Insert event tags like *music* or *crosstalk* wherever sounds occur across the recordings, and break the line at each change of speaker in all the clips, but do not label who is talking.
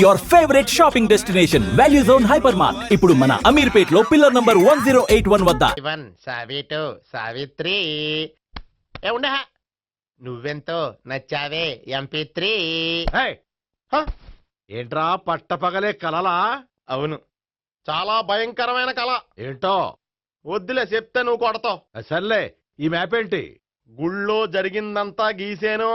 Your favourite shopping destination value zone hyper mart ఇప్పుడు మన అమీర్పేట్లో pillar number one zero eight one వద్ద.
సావిత్రి. ఏ ఉండ. నువ్వెంతో నచ్చావే ఎంపీ త్రీ!
ఏంట్రా పట్టపగలే కలలా?
అవును. చాలా భయంకరమైన కళ
ఏంటో?
వద్దులే చెప్తే నువ్వు కొడతావు.
సర్లే ఈ మ్యాప్ ఏంటి?
గుళ్ళో జరిగిందంతా గీసేను.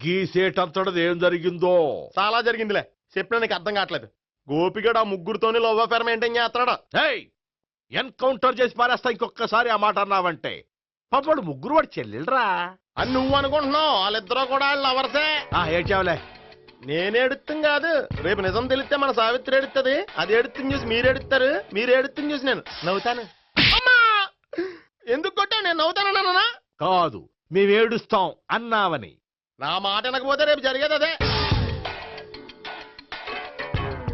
గీసేటంతటది ఏం జరిగిందో?
చాలా జరిగిందిలే. చెప్పినా నీకు అర్థం కావట్లేదు. గోపిగడు ఆ ముగ్గురుతోని లవ్ అఫేర్ మెయింటైన్ చేస్తాడా
ఎన్కౌంటర్ చేసి పారేస్తా ఇంకొకసారి ఆ మాట అన్నావంటే. పాపడు ముగ్గురు వాడు చెల్లెలరా
అని నువ్వు అనుకుంటున్నావు. వాళ్ళిద్దరూ కూడా లవర్సే.
ఆ ఏడ్చావులే.
నేను ఎడుతుంది కాదు. రేపు నిజం తెలిస్తే మన సావిత్రి ఎడుతుంది అది ఎడుతుంది చూసి మీరు ఎడుతారు మీరు ఎడుతుంది చూసి నేను నవ్వుతాను. అమ్మా! ఎందుకు కొట్టావు? నేను నవ్వుతానన్నా
కాదు మేము ఏడుస్తాం అన్నావని.
నా మాట వినకపోతే రేపు జరిగేది అదే.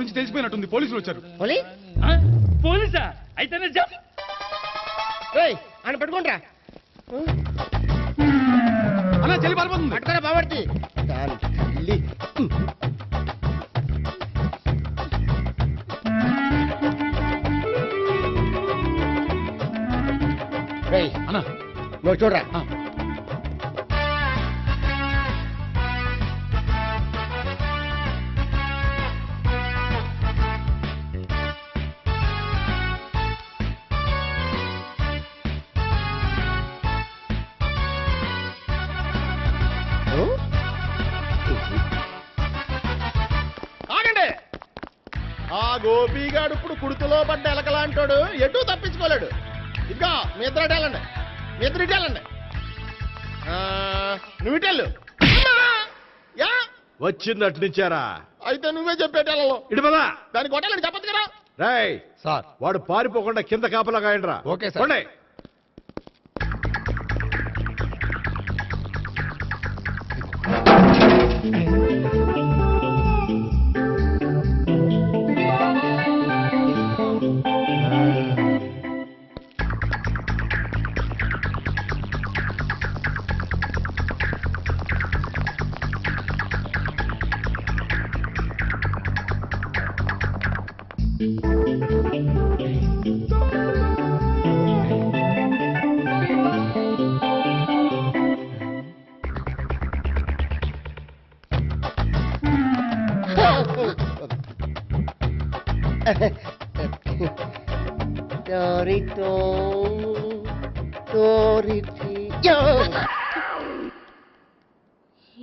గురించి తెలిసిపోయినట్టుంది. పోలీసులు వచ్చారు?
పోలీసా? అయితేనే జప్
ఆయన పట్టుకుంటా గోపిగాడు ఇప్పుడు కుడుతులో పడ్డ ఎలకలాంటాడు ఎటు తప్పించుకోలేడు. ఇదిగో మీ ఇద్దరు ఇటు వెళ్ళండి. మీ ఇద్దరు ఇటు వెళ్ళండి. ఆ, నువ్వు
వచ్చింది అటు నుంచారా?
అయితే నువ్వే చెప్పేటెళ్ళలో
ఇటు పదా.
దానికి కొట్టాలని చెప్పదు కదా.
రాయ్
సార్.
వాడు పారిపోకుండా కింద కాపలా కాయండిరా
ఓకే సార్.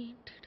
పోండి.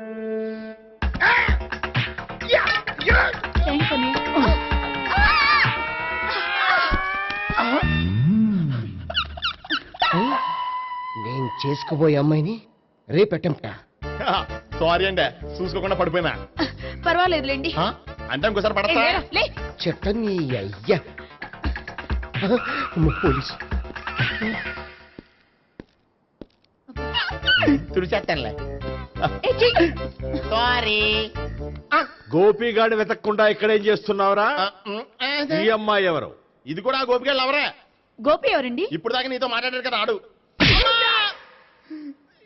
చేసుకుపోయే అమ్మాయిని రేపెట్టంట
సారీ అండి చూసుకోకుండా పడిపోయినా.
పర్వాలేదులేండి.
ఆ? అంటే ఇంకోసారి పడతా?
లేరా, లే.
చెట్ట నీ అయ్యా. అమ్మ, పోలీసు.
తుడిచేస్తానులే.
ఏ, చెయ్యి.
సారీ
గోపిగాడి వెతకకుండా ఇక్కడేం చేస్తున్నావురా? ఈ అమ్మాయి ఎవరు?
ఇది కూడా గోపికలు ఎవరే?
గోపి ఎవరండి?
ఇప్పుడు దాకా నీతో మాట్లాడాడు కదా ఆడు.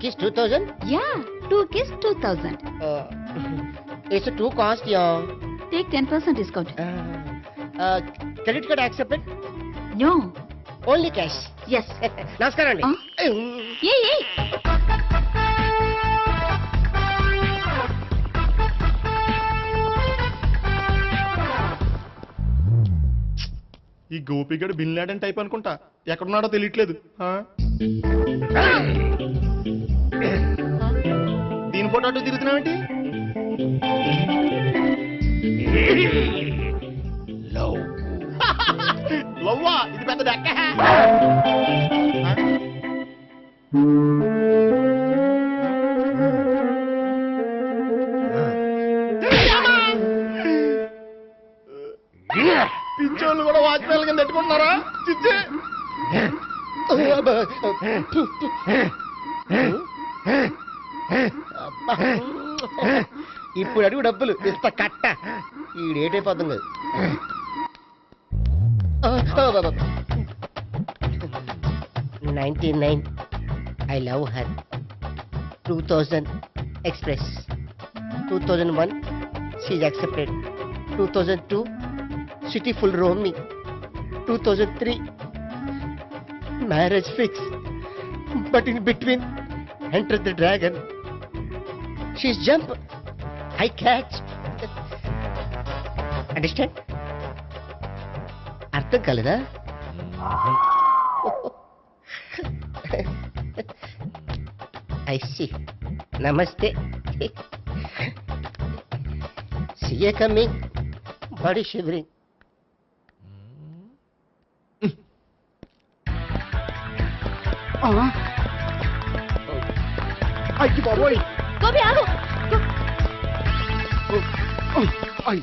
Kiss 2000?
Yeah two kiss two thousand
Uh, *laughs* it's a too cost, yeah.
Ten percent discount
Uh, uh, credit card accepted?
No
Only cash.
Yes
నమస్కారం అండి
ఏ ఏ
ఈ గోపిగడు బిన్ లాడెన్ టైప్ అనుకుంటా. ఎక్కడున్నాడో తెలియట్లేదు. ఆ? దీని ఫోటో అటు తిరుగుతున్నావేంటి? లవ్వా? ఇది పెద్ద డెక్క పించోళ్ళు కూడా వాచ్మెన్ కింద పెట్టుకుంటున్నారా? చిచ్చే.
అబ్బా. ఇప్పుడు అడుగు డబ్బులు. ఇంత కట్ట. ఈ డేట్ అయిపోతుంది ninety nine I love her. Two thousand express. Two thousand one she's accepted two thousand two city full roaming two thousand three marriage fix but in between enter the dragon she's jump I catch understand అర్థం కాలేదా? I see నమస్తే CA coming body shivering
ఆ. అయ్యి బాబోయ్.
గోపి ఆగు.
అయ్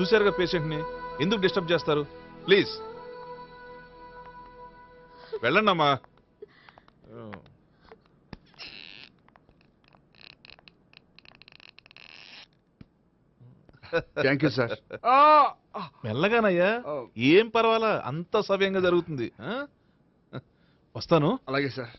చూశారుగా పేషెంట్ని? ఎందుకు డిస్టర్బ్ చేస్తారు? ప్లీజ్. వెళ్ళండి అమ్మా
థ్యాంక్ యూ సార్
మెల్లగానయ్యా. ఏం పర్వాలా? అంత సవ్యంగా జరుగుతుంది? వస్తాను.
అలాగే సార్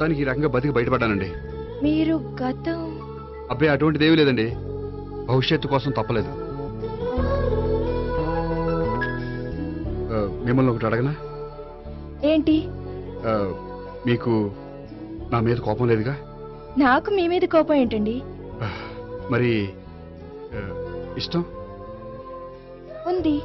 మొత్తానికి ఈ రకంగా బతికి బయటపడ్డానండి.
మీరు గతం
అబ్బాయి అటువంటిది ఏమీ లేదండి. భవిష్యత్తు కోసం తప్పలేదు. ఆ, మిమ్మల్ని ఒకటి అడగనా?
ఏంటి?
ఆ, మీకు నా మీద కోపం లేదుగా?
నాకు మీ మీద కోపం ఏంటండి?
మరి ఆ, ఇష్టం?
ఉంది.